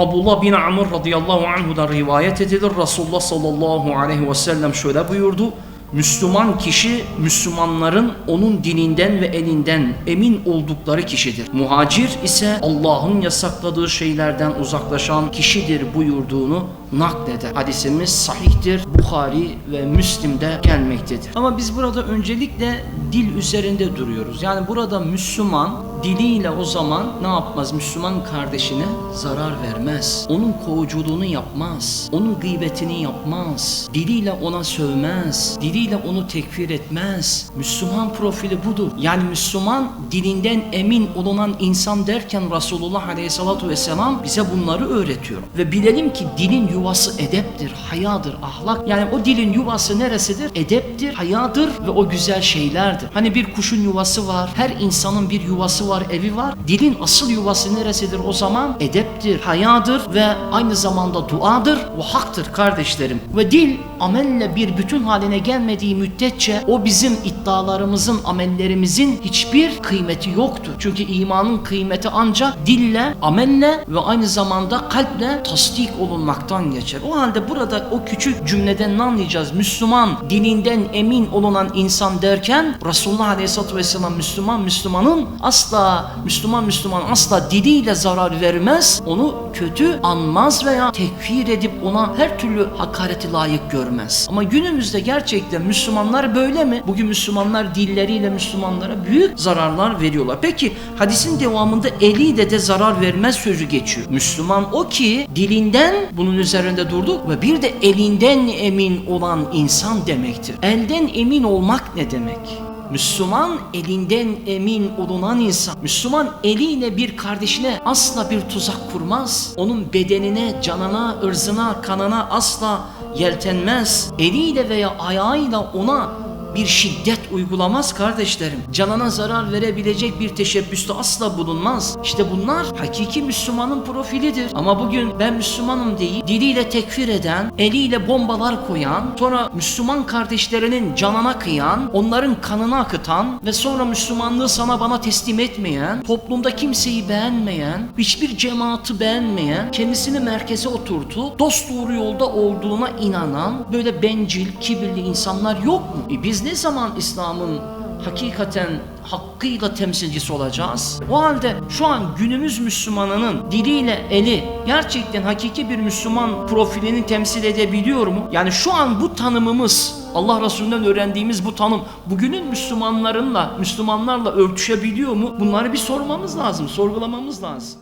Abdullah bin Amr radıyallahu anhu'dan rivayet edilir. Resulullah sallallahu aleyhi ve sellem şöyle buyurdu. Müslüman kişi Müslümanların onun dininden ve elinden emin oldukları kişidir. Muhacir ise Allah'ın yasakladığı şeylerden uzaklaşan kişidir buyurduğunu nakleder. Hadisimiz sahihtir. Bukhari ve Müslim'de gelmektedir. Ama biz burada öncelikle dil üzerinde duruyoruz. Yani burada Müslüman diliyle o zaman ne yapmaz? Müslüman kardeşine zarar vermez. Onun kovuculuğunu yapmaz. Onun gıybetini yapmaz. Diliyle ona sövmez. Diliyle onu tekfir etmez. Müslüman profili budur. Yani Müslüman dilinden emin olunan insan derken Resulullah Aleyhisselatü Vesselam bize bunları öğretiyor. Ve bilelim ki dilin yuvası edeptir, hayadır, ahlak. Yani o dilin yuvası neresidir? Edeptir, hayadır ve o güzel şeylerdir. Hani bir kuşun yuvası var, her insanın bir yuvası var, evi var. Dilin asıl yuvası neresidir o zaman? Edeptir, hayadır ve aynı zamanda duadır ve haktır kardeşlerim. Ve dil amelle bir bütün haline gelmediği müddetçe o bizim iddialarımızın, amellerimizin hiçbir kıymeti yoktur. Çünkü imanın kıymeti ancak dille, amelle ve aynı zamanda kalple tasdik olunmaktan geçer. O halde burada o küçük cümleden ne anlayacağız? Müslüman, dininden emin olunan insan derken Resulullah Aleyhisselatü Vesselam Müslüman, Müslümanın asla, Müslüman, Müslüman asla diliyle zarar vermez. Onu kötü anmaz veya tekfir edip ona her türlü hakareti layık görmez. Ama günümüzde gerçekten Müslümanlar böyle mi? Bugün Müslümanlar dilleriyle Müslümanlara büyük zararlar veriyorlar. Peki hadisin devamında eliyle de zarar vermez sözü geçiyor. Müslüman o ki dilinden bunun üzerinde durduk ve bir de elinden emin olan insan demektir. Elden emin olmak ne demek? Müslüman elinden emin olunan insan. Müslüman eliyle bir kardeşine asla bir tuzak kurmaz. Onun bedenine, canına, ırzına, kanına asla yeltenmez. Eliyle veya ayağıyla ona bir şiddet uygulamaz kardeşlerim. Canına zarar verebilecek bir teşebbüste asla bulunmaz. İşte bunlar hakiki Müslümanın profilidir. Ama bugün ben Müslümanım deyip diliyle tekfir eden, eliyle bombalar koyan, sonra Müslüman kardeşlerinin canına kıyan, onların kanını akıtan ve sonra Müslümanlığı sana bana teslim etmeyen, toplumda kimseyi beğenmeyen, hiçbir cemaati beğenmeyen, kendisini merkeze oturtup dost doğru yolda olduğuna inanan böyle bencil, kibirli insanlar yok mu? E ne zaman İslam'ın hakikaten hakkıyla temsilcisi olacağız. O halde şu an günümüz Müslümanının diliyle eli gerçekten hakiki bir Müslüman profilini temsil edebiliyor mu? Yani şu an bu tanımımız Allah Resulü'nden öğrendiğimiz bu tanım bugünün Müslümanlarınla, Müslümanlarla örtüşebiliyor mu? Bunları bir sormamız lazım, sorgulamamız lazım.